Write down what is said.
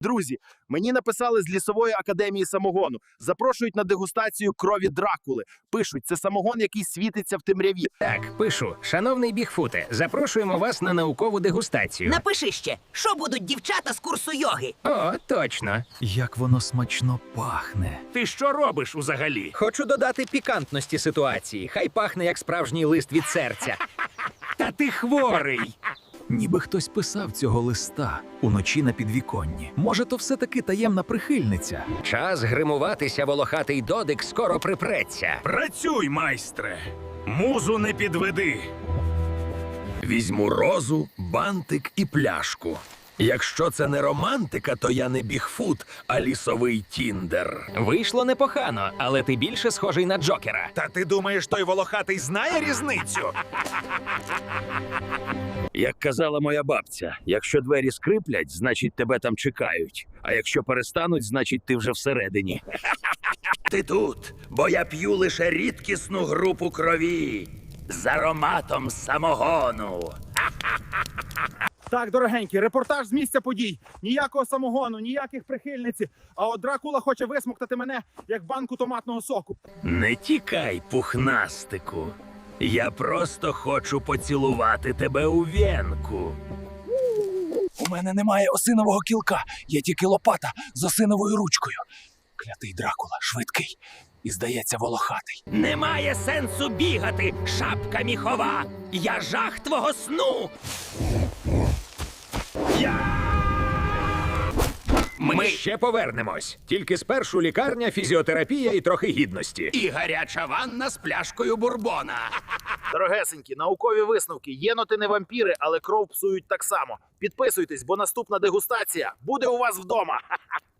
Друзі, мені написали з лісової академії самогону. Запрошують на дегустацію крові Дракули. Пишуть, це самогон, який світиться в темряві. Так, пишу. Шановний Бігфуте, запрошуємо вас на наукову дегустацію. Напиши ще, що будуть дівчата з курсу йоги. О, точно. Як воно смачно пахне. Ти що робиш узагалі? Хочу додати пікантності ситуації. Хай пахне як справжній лист від серця. Та ти хворий. Ніби хтось писав цього листа уночі на підвіконні. Може, то все-таки таємна прихильниця. Час гримуватися волохатий додик скоро припреться. Працюй, майстре. Музу не підведи. Візьму розу, бантик і пляшку. Якщо це не романтика, то я не бігфут, а лісовий тіндер. Вийшло непогано, але ти більше схожий на Джокера. Та ти думаєш, той волохатий знає різницю? Як казала моя бабця, якщо двері скриплять, значить тебе там чекають. А якщо перестануть, значить ти вже всередині. Ти тут, бо я п'ю лише рідкісну групу крові з ароматом самогону. Так, дорогенькі, репортаж з місця подій. Ніякого самогону, ніяких прихильниці. А от Дракула хоче висмоктати мене як банку томатного соку. Не тікай, пухнастику. Я просто хочу поцілувати тебе у венку. У мене немає осинового кілка, є тільки лопата з осиновою ручкою. Клятий Дракула, швидкий. І здається, волохатий. Немає сенсу бігати, шапка міхова. Я жах твого сну. Ми ще повернемось. Тільки спершу лікарня, фізіотерапія і трохи гідності. І гаряча ванна з пляшкою бурбона. Дорогесенькі, наукові висновки. Єноти не вампіри, але кров псують так само. Підписуйтесь, бо наступна дегустація буде у вас вдома.